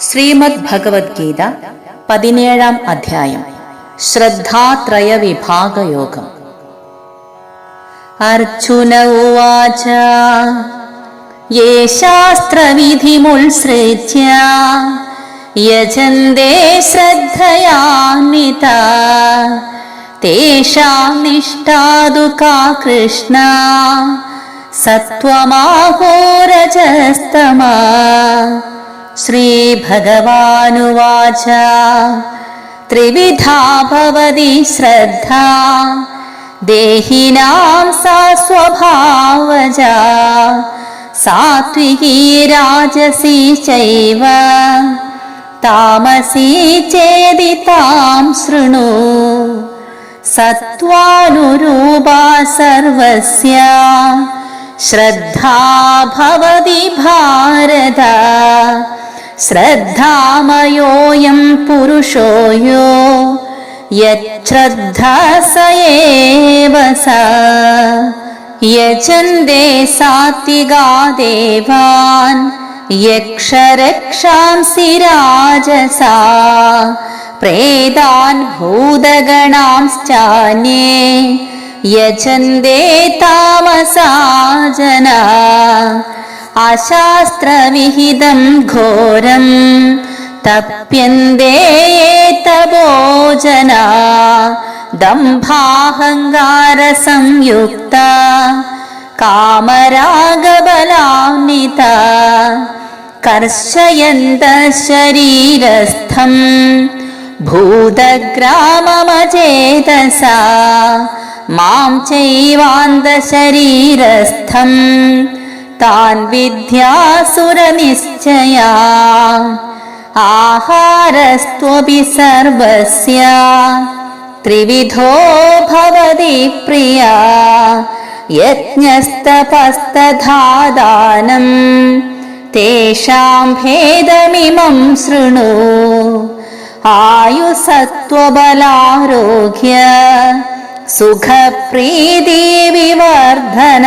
ശ്രീമദ് ഭഗവത്ഗീത പതിനേഴാം അധ്യായം. ശ്രദ്ധാത്രയ വിഭാഗയോഗം അർജുന ഉവാച യേ ശാസ്ത്രവിധിമുത്സൃജ്യ യജന്തേ ശ്രദ്ധയാന്വിത തേഷാം നിഷ്ഠാതു കാ കൃഷ്ണ സത്വമാഹോരജസ്തമാ श्रीभगवानुवाच त्रिविधा भवति श्रद्धा देहिनां सा स्वभावजा सात्विकी राजसी चैव तामसी चेदि तां शृणु सत्त्वानुरूपा सर्वस्य श्रद्धा भवति भारत श्रद्धामयोऽयं पुरुषो यो यच्छ्रद्धा स एव सा यजन्ते सात्विका देवान् यक्षरक्षांसि राजसा प्रेतान् भूतगणांश्चान्ये यजन्ते तामसा जना अशास्त्रविहितं घोरं तप्यन्ते तपोजना दम्भाहङ्कारसंयुक्ता कामरागबलान्विता कर्षयन्तः शरीरस्थं भूतग्राममचेतसा मां चैवान्तशरीरस्थम् താൻ വിദ്യാസുരനിശ്ചയാ. ആഹാരസ്ത്വപി സർവസ്യ. ത്രിവിധോ ഭവതി പ്രിയ. യജ്ഞസ്തപസ്തധാനം തേഷാം ഭേദമിമം ശൃണു. ആയുസത്വബലാരോഗ്യ. സുഖപ്രീതി വിവർധന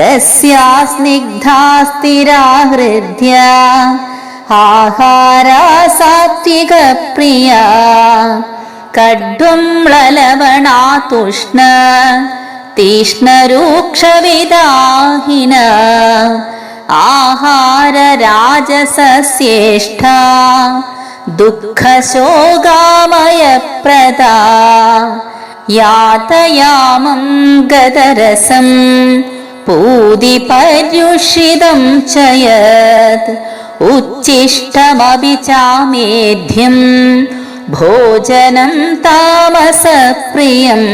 रस्या स्निग्धा स्थिरा हृद्य आहारा सात्विकप्रिया कड्वं ललवणातुष्ण तीक्ष्णरूक्षविदाहिन आहारराजसस्येष्ठा दुःखशोगामयप्रदा यातयामं गतरसम् पूदिपर्युषितं च यत् उच्छिष्टमपि चामेध्यं भोजनं तामसप्रियम्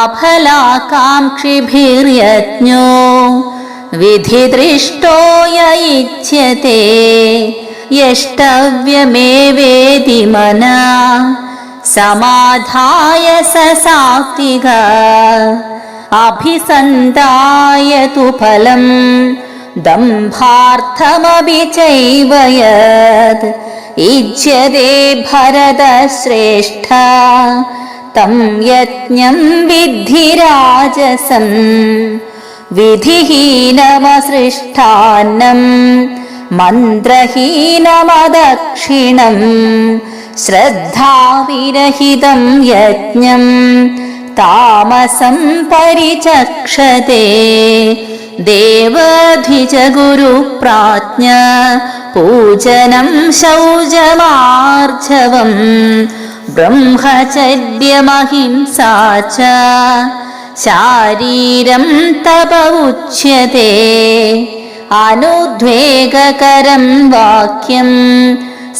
अफलाकाङ्क्षिभिर्यज्ञो विधिदृष्टो य इच्छ्यते यष्टव्यमेवेदि मना समाधाय स सात्विका अभिसन्दाय तु फलम् दम्भार्थमपि चैव यत्। इज्यते भरतश्रेष्ठ। तं यज्ञं विद्धिराजसम्। विधिहीनमसृष्टान्नं। मन्त्रहीनमदक्षिणम्। श्रद्धाविरहितं यज्ञम् താമസം പരിചക്ഷതേ. ദേവദ്വിജഗുരുപ്രാജ്ഞ പൂജനം ശൗചമാർജവം ബ്രഹ്മചര്യമഹിംസ ശാരീരം തപ ഉച്യത്തെ അനുദ്വേഗകരം വാക്യം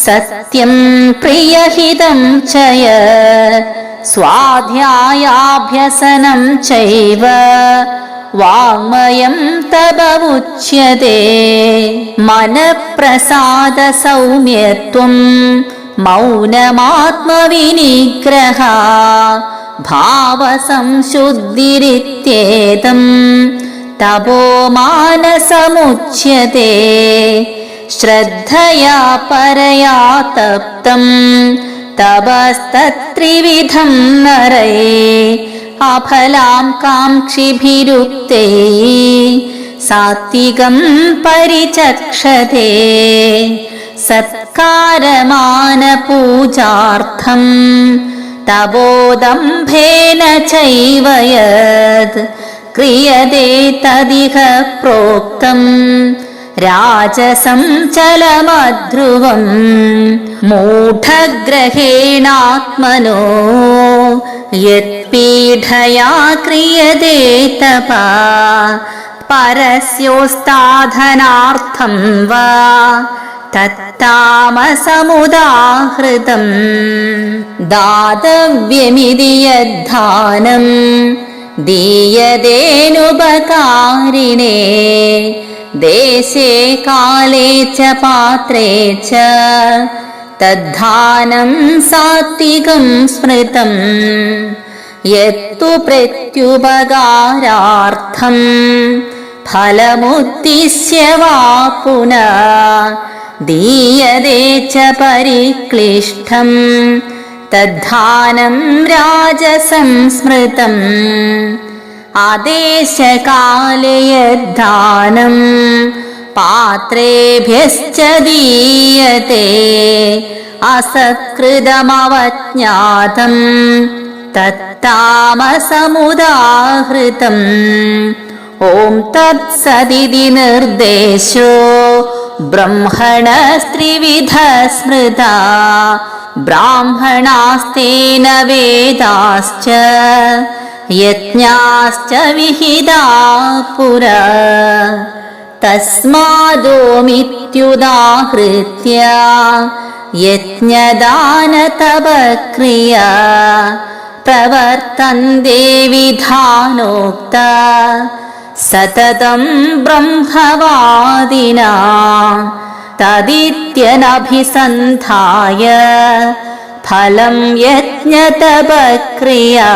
സത്യം പ്രിയഹിതം ചയ. स्वाध्यायाभ्यसनं चैव वाङ्मयं तव उच्यते मनःप्रसादसौम्यत्वं मौनमात्मविनिग्रह भावसंशुद्धिरित्येतं तपोमानसमुच्यते श्रद्धया परया तप्तम् തപസ്തത്രിവിധം നരയേ അഫലാം കാംക്ഷിഭിരുക്തേ. സാത്വികം പരിചക്ഷതേ. സത്കാരമാന പൂജാർത്ഥം തപോദംഭേന ചൈവയത്. ക്രിയതേ തദിഹ പ്രോക്തം രാജസം ചലമധ്രുവം മൂഢഗ്രഹേണാത്മനോ യത്പീഠയാ ക്രിയതേ തപ പരസ്യോസ്താധനാർത്ഥം വാ തത്താമസമുദാഹൃതം ദാതവ്യമിതി യദ്ധാനം ദീയതേനുപകാരിണേ देशे काले च पात्रे च तद्धानं सात्विकं स्मृतम् यत्तु प्रत्युपकारार्थम् फलमुद्दिश्य वा पुनः दीयते च परिक्लिष्टम् तद्धानं राजसंस्मृतम् आदेशकाले यद्धानं पात्रेभ्यश्च दीयते असत्कृतमवज्ञातम् तत्तामसमुदाहृतम्। ॐ तत्सदिति निर्देशो ब्रह्मणस्त्रिविध स्मृता ब्राह्मणास्तेन वेदाश्च यज्ञाश्च विहिता पुरा। तस्मादोमित्युदाहृत्य यज्ञदानतपक्रिया प्रवर्तन्ते विधानोक्ता सततं ब्रह्मवादिना तदित्यनभिसन्धाय फलं यज्ञतपक्रिया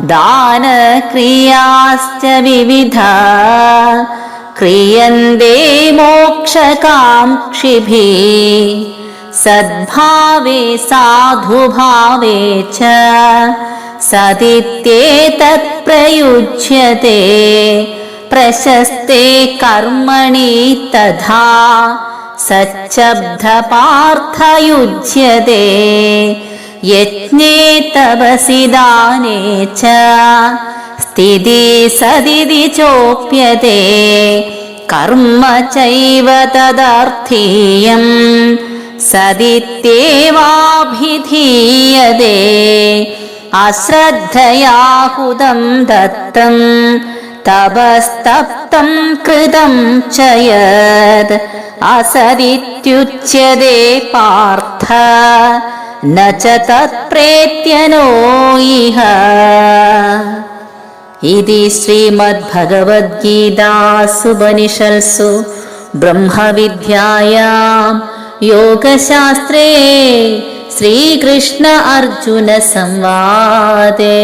दानक्रियाश्च विविधा। क्रियन्ते मोक्षकाङ्क्षिभिः। सद्भावे साधुभावे च। सदित्येतत्प्रयुज्यते प्रशस्ते कर्मणि तथा। सच्चब्धपार्थयुज्यते യജ്ഞേ തപസിദാനേ ച. സ്ഥിതി സതിതി ചോപ്യത്തെ കർമ്മ ചൈവ തദർത്ഥീയം. സതിത്യേവാഭിധീയതേ അശ്രദ്ധയാഹുതം ദത്തം. തപസ്തപ്തം കൃതം ചയത്. അസതിത്യുച്യതേ പാർത്ഥ. न च तत्प्रेत्यनो इह। इति श्रीमद्भगवद्गीतासुपनिषत्सु ब्रह्मविद्यायां योगशास्त्रे श्रीकृष्ण अर्जुनसंवादे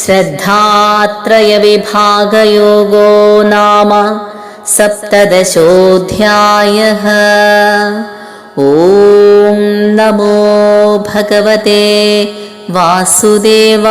श्रद्धात्रयविभागयोगो नाम सप्तदशोऽध्यायः। ॐ नमो भगवते वासुदेवाय